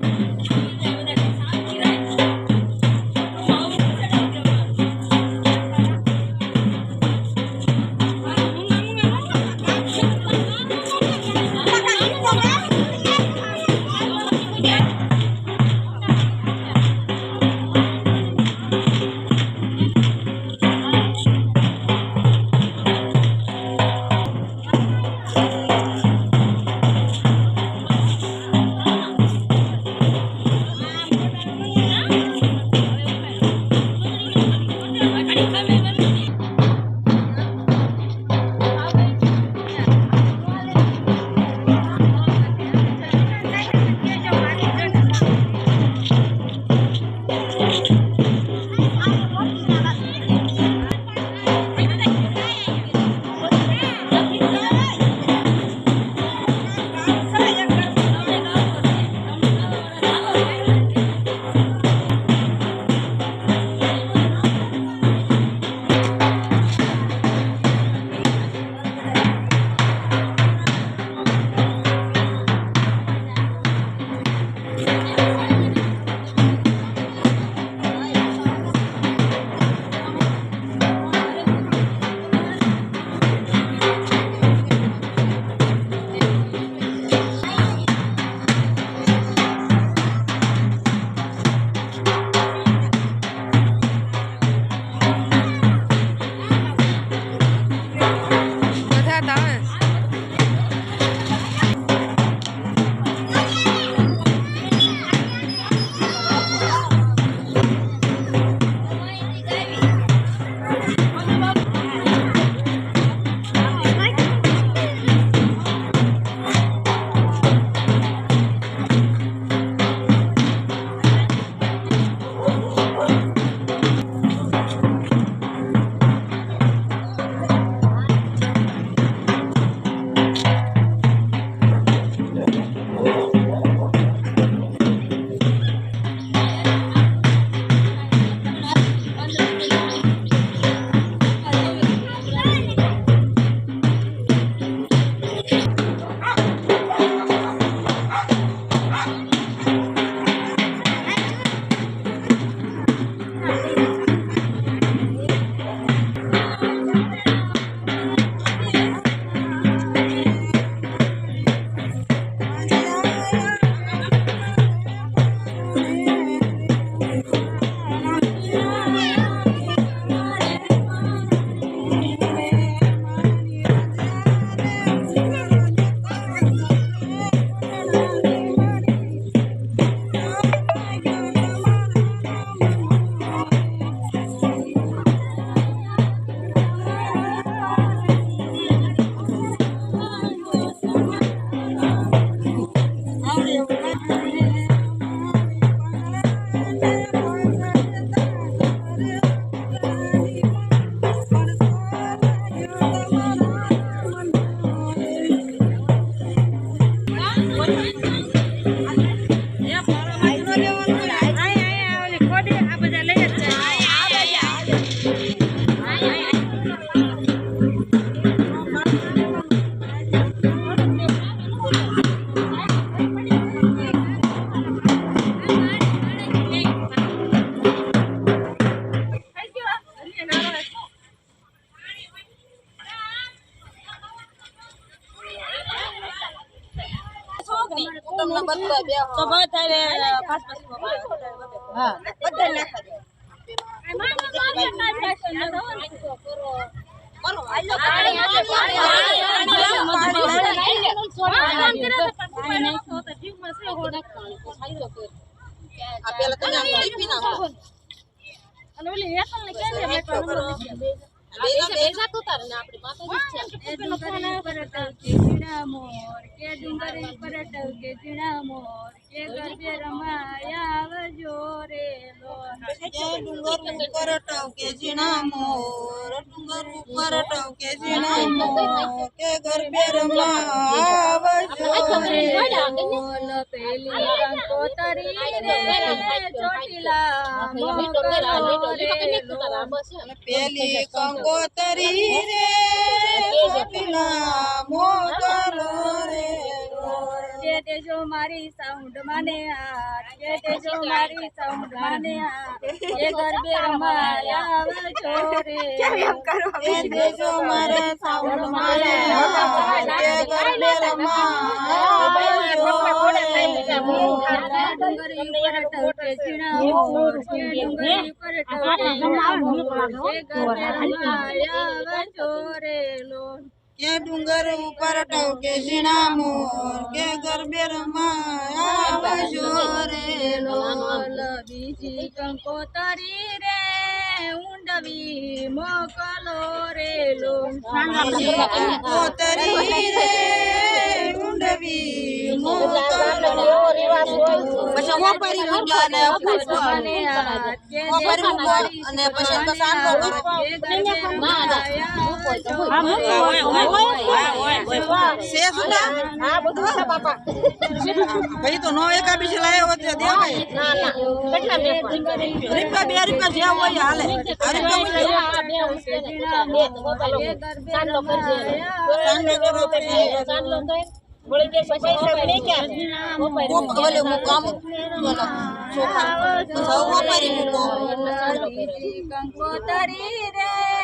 બધા હા બધા મોર કે ડુંગર પલટવ કે જીણા મોર કે ગરબે રમાયા આવજો રે લોન કે ડુંગર ઉપર ટવ કે ઝીણા મોર ડુંગર ઉપર ટવ કે ઝીણા મોર કે ગરબે રમવા આવજો રે બોલ પેલી કંકોતરી રે ચોટીલા મોકલો રે લોન. અને પેલી કંકોતરી રે ચોટીલા મોગલો રે કે દેજો મારી સાઉન્ડ માને હાથ કે દેજો મારી સાઉન્ડ માને હાથ એ ગરબે રમાયા આવજો રે એ દેજો મારે સાઉન્ડ મારે કે ગરબે રમાયા ડુંગરી પર ટકે ઝીણા મોર કે ડુંગરી પર ટકે ઝીણા મોર એ ગરબે રમાયા આવજો રે લોલ કે ડુંગર ઉપર ટવકે ઝીણા મોર કે ગરબે રમાયા રે લોલ બીજી કંકોતરી રે ઊંડવી મોકલો રે લો. કંકોતરી રે ઊંડવી મોકલો પછી મૂક્યો અને પૂછો અને તો પછી તો નો એકા બીજે લાયો હોત રીપકા બે રીપકા જ્યાં હોય હાલે. કંકોતરી રે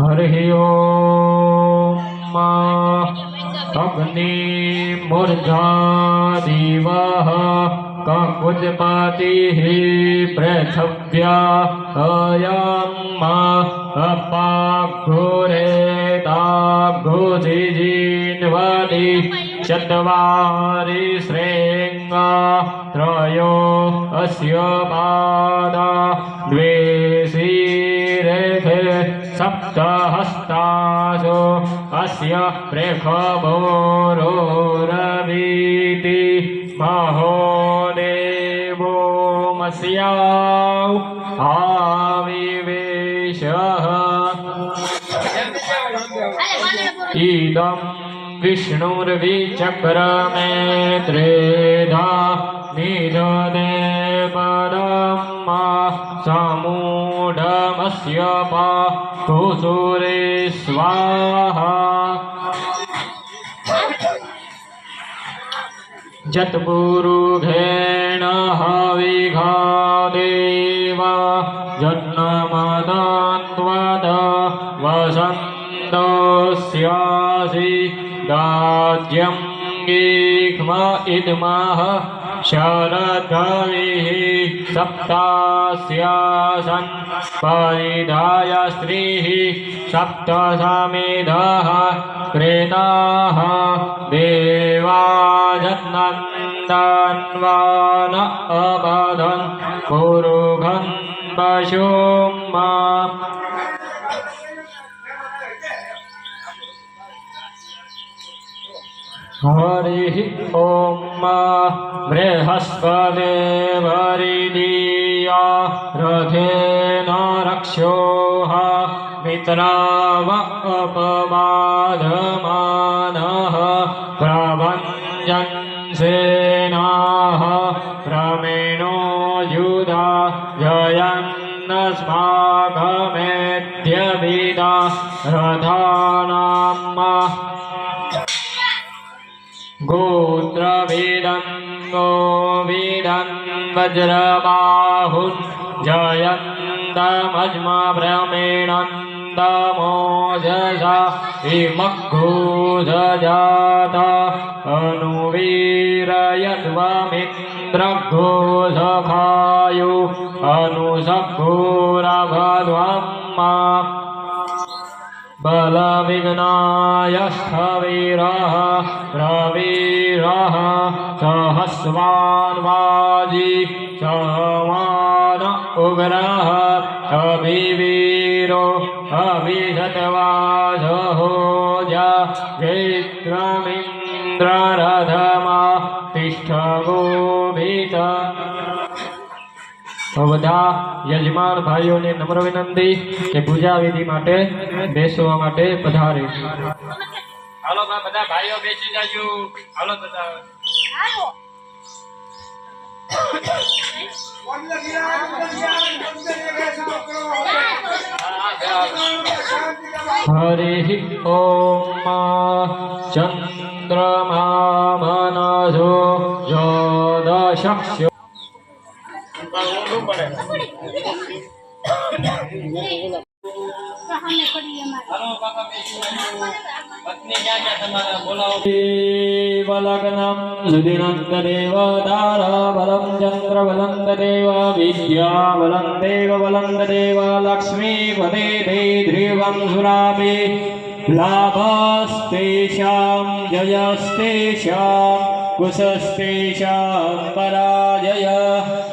हरि ओम अग्नि मूर्धा दिवा काकुजपातिः अयम अयं मा अपाघोरेताघोजिन्वदि चत्वारि श्रेङ्गा, त्रयो अस्य पादा द्वे सप्तहस्तासो अस्य प्रेखभोरोरवीति महो देवोमस्याौ आविवेशः। इदं विष्णुर्विचक्रमे त्रेधा निधने समूढमस्य पा तु सुरे स्वाहा जत्पुरुघेणह जन्मदान्वद जनमदन्वद वसन्तस्यासि दाज्यङ्गिह्म इद्मः शरद्भविः सप्तास्यासन् परिधाय स्त्रीः सप्तसमिधः क्रेताः देवाजनन्दन्वान अबधन् पुरुघन् पशुं मा हरिः ॐ बृहस्पतिवरिदीया रथेन रक्षोः मित्राव अपबाधमानः प्रभञ्जन्सेनाः रमेणो युधा जयन्नस्माकमेत्यभिदा रथानाम् गोत्रवेदं गोविदं वज्रबाहुन् जयन्तमज्मा भ्रमेणन्दमोजसा विमग्घोषजाता बलविघ्नायस्थवीरः प्रवीरः सहस्वान्वाजी समान उग्रः अभिवीरो अविधतवाजहो जैत्रमिन्द्ररथमा तिष्ठगोभित તો બધા યજમાન ભાઈઓને નમ્ર વિનંતી કે પૂજા વિધિ માટે બેસવા માટે પધારે હાલો બા બધા ભાઈઓ બેસી જાજો હાલો બધા હરિ ઓમ ચંદ્રમા મનસો જોદશક્ષ્ય भगवान पड़ेगा देवलगनं सुदिनन्ददेवदाराबलं बलंद तदेव विद्याबलं देवबलं तदेव लक्ष्मीपदे ते ध्रुवं सुरापि लाभस्तेषां जयस्तेषां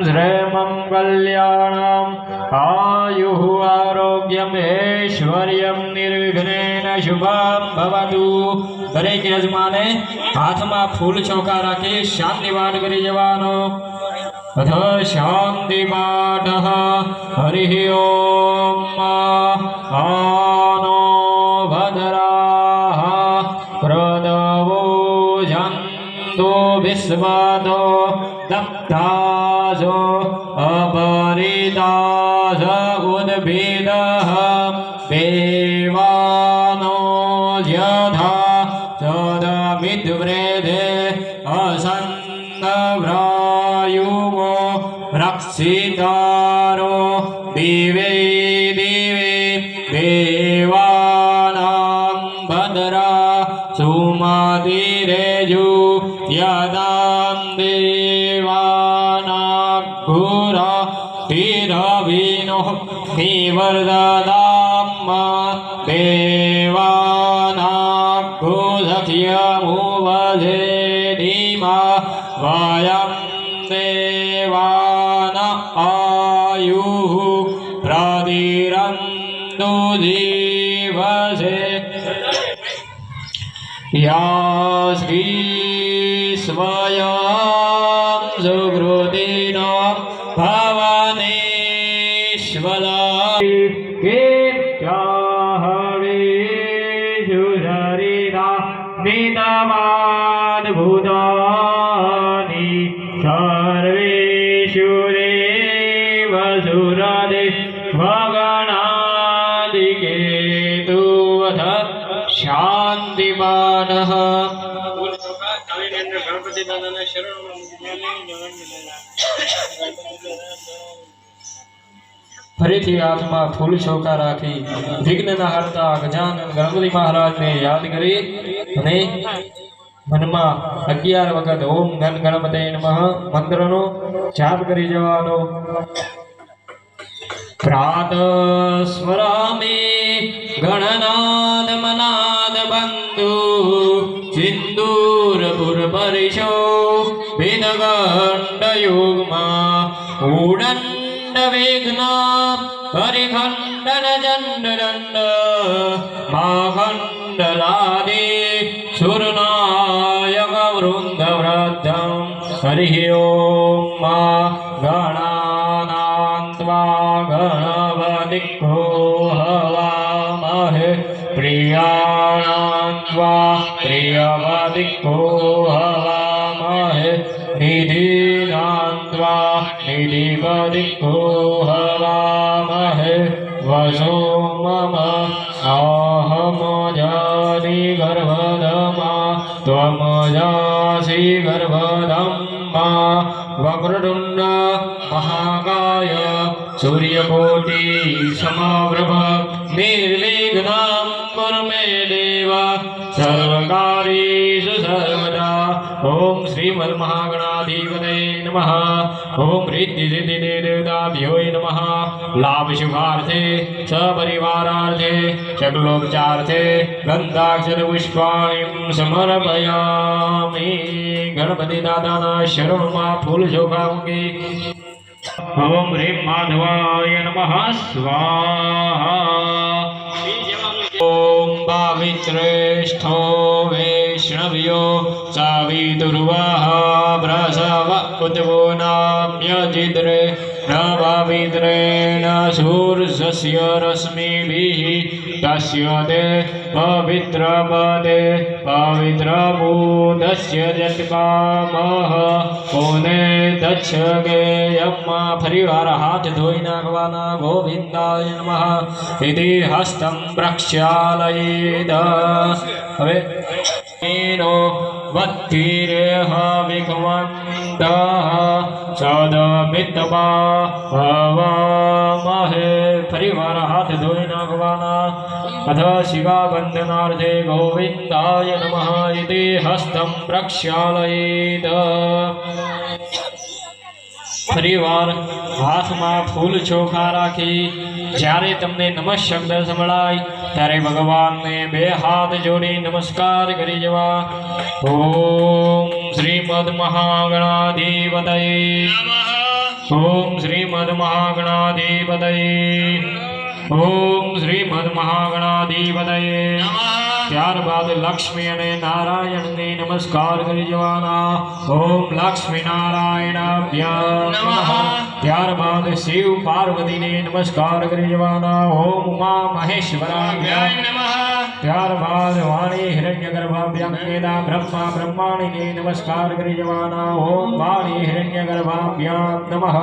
શ્રેમમ કલ્યાણમ આયુઃ આરોગ્યમ ઐશ્વર્યમ નિર્વિઘ્નેન શુભમ ભવતુ દરેક યજમાને હાથમાં ફૂલ ચોખા રાખી શાંતિ પાઠ કરી જવાનો અથ શાંતિ પાઠ હરિ ઓમ આનો ભદ્રાः પ્રદવો જંતો વિશ્વાદો दासो अपरिदास उद्भिदः देवानो यथा चदमिद्वृधे असन्दभ्रायुवो रक्षि वरदाम्मा देवानां भूधत्यमुवधे धीमा वयं देवान आयुः प्रदिरन्तु जीवसे। या स्वयं भव ફરીથી હાથમાં ફૂલ છોકા રાખી વિઘ્નના હરતા ગજાનન ગણપતિ મહારાજને યાદ કરી અને મનમાં અગિયાર વખત ઓમ ગણ ગણપતે નમઃ મંત્રનો જાપ કરી જવાનો. પ્રાત સ્વરામે ગણનાદ મનાદ બંધુ, સિંદૂર પુરપરિશો વેદગંડ યોગમાં ઉડંડ વેગના પરિખંડન ચંડ દંડ માખંડલાદે સુરનાયક વૃંદ વૃદ્ધમ હરિ ઓમ ગણાનાન્ત્વા ગણપતિકો હવામહે પ્રિયાણાન્ત્વા પ્રિયપતિકો दिक्को हवामहे वसोममा आहमजासि गर्भदमा त्वमजासि गर्भदं मा वक्रतुण्ड महाकाय, सूर्यकोटि समावृभ निर्विघ्नां कुर्मे देव, सर्वकारीषु ओम శ్రీమన్మహాగణాధిపతయ నమ नम। రీతి సిద్ధి निर्दाभ्योय नम। लाभ शुभार्थे सपरिवारार्थे शक्लोपचार्थे गंधाक्षर पुष्पाणीं समर्पयामि। गणपति दादा शरण माँ फूल शोभा ओम ह्रीं माधवाय नम। स्वाहा। નમઃ સ્વાહા ઓમ પાવિત્રેષ્ઠો વૈષ્ણવ્યો સાવિદુર્વાહ न पवित्रेण शूर्षस्य रश्मिभिः तस्य ते पवित्रपदे पवित्रबोधस्य जत्कामः कोने दक्ष गेयम्मा परिवार हाथ धोई नागवाना गोविन्दाय नमः। इति हस्तं प्रक्षालयेद। हवे नो वत्तिरेह विघ्वन्तः હવે એનો વત્તિરેહ વિઘ્વંત સદમિતમા ભવામહે ફરીવાર હાથ ધોઈ નાખવાના અથ શિવા બંધનાર્થે ગોવિંદાય નમઃ ઇતિ હસ્તમ પ્રક્ષાલયેદ ફરીવાર હાથમાં ફૂલ ચોખા રાખી જ્યારે તમને નમઃ શબ્દ સંભળાય ત્યારે ભગવાનને બે હાથ જોડી નમસ્કાર કરી જવા ઓમ શ્રીમદ મહાગણાધિપતયે ઓમ શ્રીમદ મહાગણાધિપતયે ઓમ શ્રીમદ મહાગણાધિપતયે ત્યારબાદ લક્ષ્મી અને નારાયણને નમસ્કાર કરી જવાના ઓમ લક્ષ્મી નારાયણાભ્યામ નમઃ ત્યારબાદ શિવ પાર્વતીને નમસ્કાર કરી જવાના ઓમ ઉમા મહેશ્વરાભ્યામ ત્યારબાદ વાણી હિરણ્યગર્ભાભ્યામ વેદા બ્રહ્મા બ્રહ્માણીને નમસ્કાર કરી જવાના. ઓમ વાણી હિરણ્યગર્ભાભ્યામ નમઃ.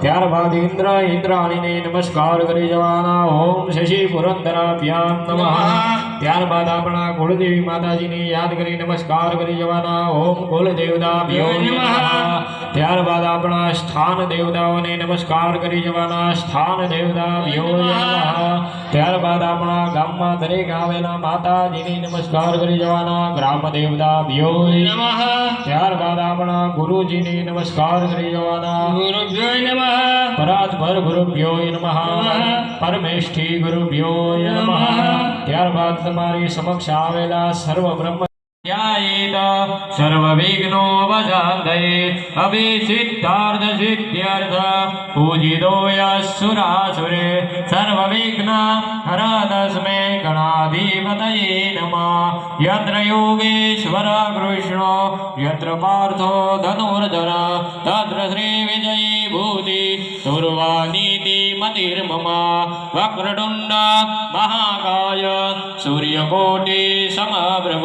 ત્યારબાદ ઇન્દ્ર ઇન્દ્રાણીને નમસ્કાર કરી જવાના. ઓમ શશી પુરંદરાભ્યામ નમઃ. ત્યારબાદ આપણા કુળદેવી માતાજીને યાદ કરી નમસ્કાર કરી જવાના. ઓમ કુલદેવતા ત્યારબાદ આપણા સ્થાન દેવતાઓને નમસ્કાર કરી જવાના. સ્થાન દેવતા ત્યારબાદ આપણા ગામમાં દરેક આવેલા માતાજીને નમસ્કાર કરી જવાના. ગ્રામ નમઃ. ત્યારબાદ આપણા ગુરુજીને નમસ્કાર કરી જવાના. પરાત્પર ગુરુભ્યો નમઃ. પરમેષ્ઠી ગુરુભ્યો નમઃ. ત્યારબાદ તમારી સમક્ષ આવેલા સર્વ બ્રહ્મ ध्यायेत सर्वविघ्नो वजान्दये अभिसिद्धार्थ सिद्ध्यर्थ पूजितो यः सुरासुरे सर्वविघ्न हरदस्मै गणाधिपतये नमः। यत्र योगेश्वर कृष्णो, यत्र पार्थो धनुर्धर, तत्र श्रीविजयी भूति दुर्वानीति मतिर्मम, वक्रतुण्ड महाकाय, सूर्यकोटि समप्रभ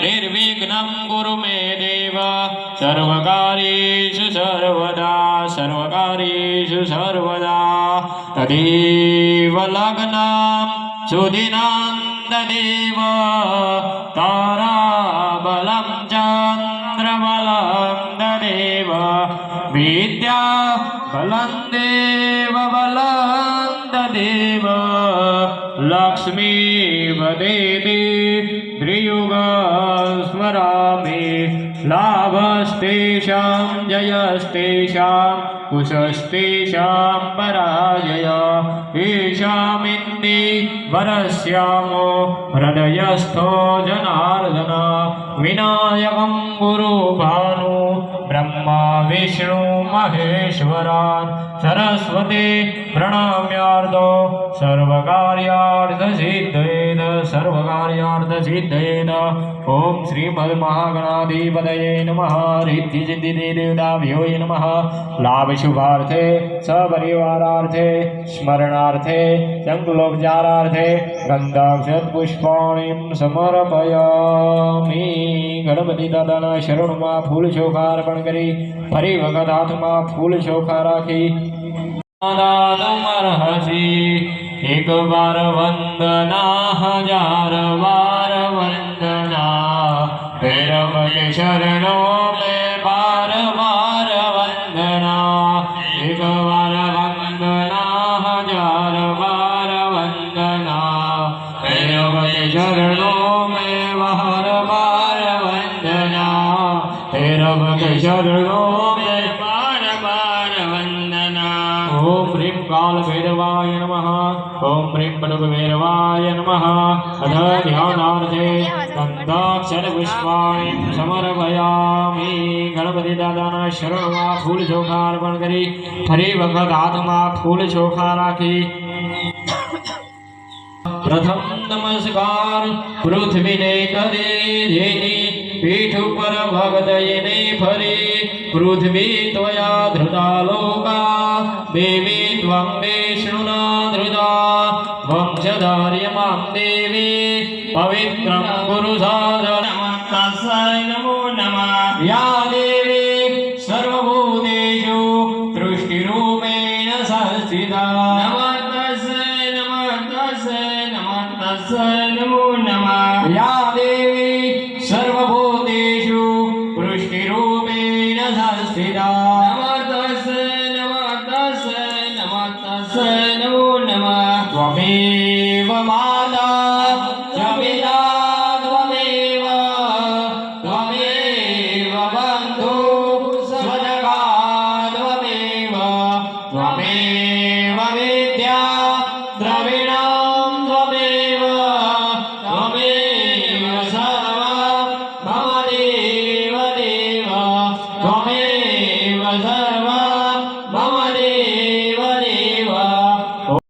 निर्विघ्नं कुरु मे देव। सर्वकार्येषु सर्वदा सर्वकार्येषु सर्वदा। तदेव लग्नं सुदिनान्तदेव ताराबलं चन्द्रबलं तदेव। विद्या बलं देव, बलं तदेव। लक्ष्मी लाभस्तेषां जयस्तेषां कुशस्तेषां पराजय। येषामिन्दी वरस्यामो हृदयस्थो जनार्दन। विनायकं गुरुभानु ब्रह्मा विष्णु महेश्वरा सरस्वती प्रणम्यार्दो सर्वकार्यार्थसिद्धयेन सर्वकार्यार्थसिद्धयेन। ॐ श्रीमद्महागणाधिपतये नमः। रिद्धिसिद्धिदेवताभ्योय नमः। लाभशुभार्थे, सपरिवारार्थे, स्मरणार्थे सङ्कुलोपचारार्थे गन्धाक्षपुष्पाणि समर्पयामि। गणपति दादा शरणमा फूलशोभार्पण કરી ફરી વખત હાથમાં ફૂલ ચોખા રાખી દાદમર્હસી એક વાર વંદના હજાર વાર વંદના ભૈરવય શરણો નમઃ અધ ધ્યાનાર્થે ગંધાક્ષર પુષ્પાણી સમર્પયામિ ગણપતિ દાદાના શરણમાં ફૂલ ચોખા અર્પણ કરી ફરી વખત હાથમાં ફૂલ ચોખા રાખી પ્રથમ નમસ્કાર પૃથ્વીને કરે જેની પીઠ ઉપર ભગદયને ફરી પૃથ્વી ત્વયા ધૃતા લોકા દેવી ત્વં વિષ્ણુના ધૃતા मोक्षदार्यमां देवी पवित्रं गुरुसाधनं तस्यै नमो नमः या